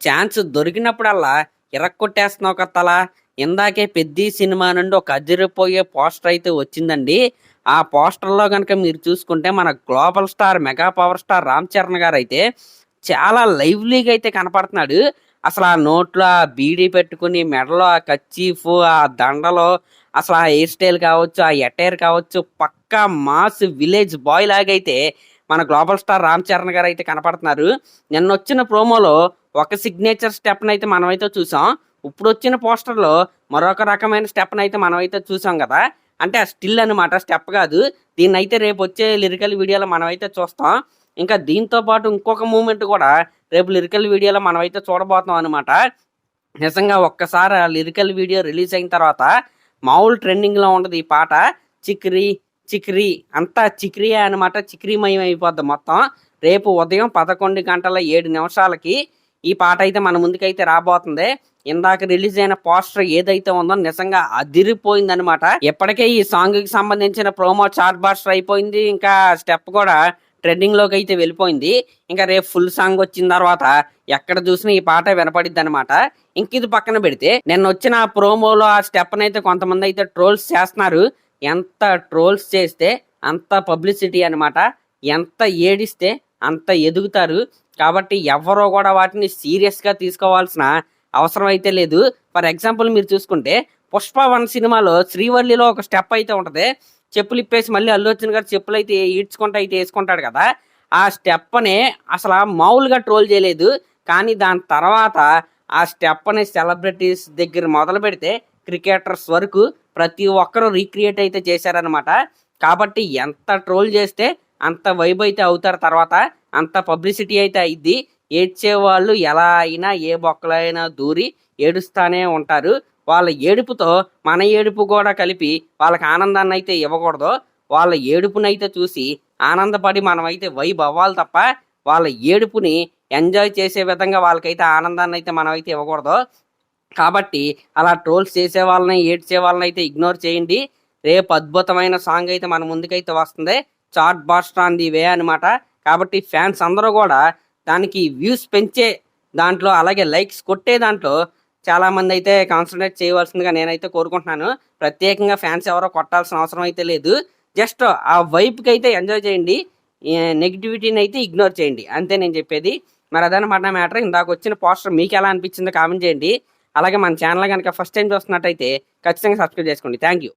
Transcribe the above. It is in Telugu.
ఛాన్స్ దొరికినప్పుడల్లా ఇరక్కొట్టేస్తున్నావు కత్తలా ఇందాకే పెద్ద సినిమా నుండి ఒక అదిరిపోయే పోస్టర్ అయితే వచ్చిందండి. ఆ పోస్టర్లో కనుక మీరు చూసుకుంటే మన global star mega power star Ram Charan garu అయితే చాలా లైవ్లీగా అయితే కనపడుతున్నాడు. అసలు ఆ నోట్లో ఆ బీడీ పెట్టుకుని మెడలో ఆ కచ్చీఫ్ ఆ దండలో అసలు ఆ హెయిర్ స్టైల్ కావచ్చు ఆ ఎటైర్ కావచ్చు పక్కా మాస్ విలేజ్ బాయ్ లాగైతే మన గ్లోబల్ స్టార్ రామ్ చరణ్ గారు అయితే కనపడుతున్నారు. నిన్న వచ్చిన ప్రోమోలో ఒక సిగ్నేచర్ స్టెప్ని అయితే మనమైతే చూసాం. ఇప్పుడు వచ్చిన పోస్టర్లో మరొక రకమైన స్టెప్ని అయితే మనమైతే చూసాం కదా. అంటే ఆ స్టిల్ అనమాట స్టెప్ కాదు. దీన్ని అయితే రేపు వచ్చే లిరికల్ వీడియోలో మనమైతే చూస్తాం. ఇంకా దీంతో పాటు ఇంకొక మూమెంట్ కూడా రేపు లిరికల్ వీడియోలో మనమైతే చూడబోతున్నాం అనమాట నిజంగా ఒక్కసారి ఆ లిరికల్ వీడియో రిలీజ్ అయిన తర్వాత మామూలు ట్రెండింగ్లో ఉండదు ఈ పాట. చిక్రీ చిక్రీ. అంతా చిక్రియే అనమాట చిక్రీమయం అయిపోద్ది మొత్తం. రేపు ఉదయం పదకొండు గంటల ఏడు నిమిషాలకి ఈ పాట అయితే మన ముందుకైతే రాబోతుంది. ఇందాక రిలీజ్ అయిన పోస్టర్ ఏదైతే ఉందో నిజంగా అదిరిపోయింది అనమాట ఇప్పటికే ఈ సాంగ్కి సంబంధించిన ప్రోమో చార్ట్ బాస్టర్ అయిపోయింది. ఇంకా స్టెప్ కూడా ట్రెండింగ్లోకి అయితే వెళ్ళిపోయింది. ఇంకా రేపు ఫుల్ సాంగ్ వచ్చిన తర్వాత ఎక్కడ చూసినా ఈ పాట వినపడిద్ది అనమాట ఇంక ఇది పక్కన పెడితే నిన్న వచ్చిన ఆ ప్రోమోలో ఆ స్టెప్ అయితే కొంతమంది అయితే ట్రోల్స్ చేస్తున్నారు. ఎంత ట్రోల్స్ చేస్తే అంత పబ్లిసిటీ అనమాట ఎంత ఏడిస్తే అంత ఎదుగుతారు. కాబట్టి ఎవరో కూడా వాటిని సీరియస్గా తీసుకోవాల్సిన అవసరం అయితే లేదు. ఫర్ ఎగ్జాంపుల్ మీరు చూసుకుంటే పుష్ప వన్ సినిమాలో శ్రీవల్లిలో ఒక స్టెప్ అయితే ఉంటుంది. చెప్పులు ఇప్పేసి మళ్ళీ అల్లు అర్జున్ గారు చెప్పులు అయితే ఈడ్చుకుంటూ అయితే వేసుకుంటాడు కదా. ఆ స్టెప్ని అసలు మామూలుగా ట్రోల్ చేయలేదు. కానీ దాని తర్వాత ఆ స్టెప్ని సెలబ్రిటీస్ దగ్గర మొదలు పెడితే క్రికెటర్స్ వరకు ప్రతి ఒక్కరూ రీక్రియేట్ అయితే చేశారనమాట కాబట్టి ఎంత ట్రోల్ చేస్తే అంత వైబ్ అయితే అవుతారు తర్వాత అంత పబ్లిసిటీ అయితే అయింది ఏడ్చే వాళ్ళు ఎలా అయినా ఏ బొక్కలైనా దూరి ఏడుస్తానే ఉంటారు. వాళ్ళ ఏడుపుతో మన ఏడుపు కూడా కలిపి వాళ్ళకి ఆనందాన్ని అయితే ఇవ్వకూడదు. వాళ్ళ ఏడుపునైతే చూసి ఆనందపడి మనమైతే వైబ్ అవ్వాలి తప్ప వాళ్ళ ఏడుపుని ఎంజాయ్ చేసే విధంగా వాళ్ళకైతే ఆనందాన్ని అయితే మనమైతే ఇవ్వకూడదు. కాబట్టి అలా ట్రోల్స్ చేసే వాళ్ళని ఏడ్చే వాళ్ళని అయితే ఇగ్నోర్ చేయండి. రేపు అద్భుతమైన సాంగ్ అయితే మన ముందుకైతే వస్తుంది. Chartbuster on the way అనమాట కాబట్టి ఫ్యాన్స్ అందరూ కూడా దానికి వ్యూస్ పెంచే దాంట్లో అలాగే లైక్స్ కొట్టే దాంట్లో చాలా మంది అయితే కాన్సన్ట్రేట్ చేయవలసిందిగా నేనైతే కోరుకుంటున్నాను. ప్రత్యేకంగా ఫ్యాన్స్ ఎవరో కొట్టాల్సిన అవసరం అయితే లేదు. జస్ట్ ఆ వైపుకి అయితే ఎంజాయ్ చేయండి. నెగిటివిటీని అయితే ఇగ్నోర్ చేయండి. అంతే నేను చెప్పేది. మరి అదనమాట మ్యాటర్. ఇందాక వచ్చిన పోస్టర్ మీకు ఎలా అనిపించిందో కామెంట్ చేయండి. అలాగే మన ఛానల్ కనుక ఫస్ట్ టైం చూస్తున్నట్టయితే ఖచ్చితంగా సబ్స్క్రైబ్ చేసుకోండి. Thank you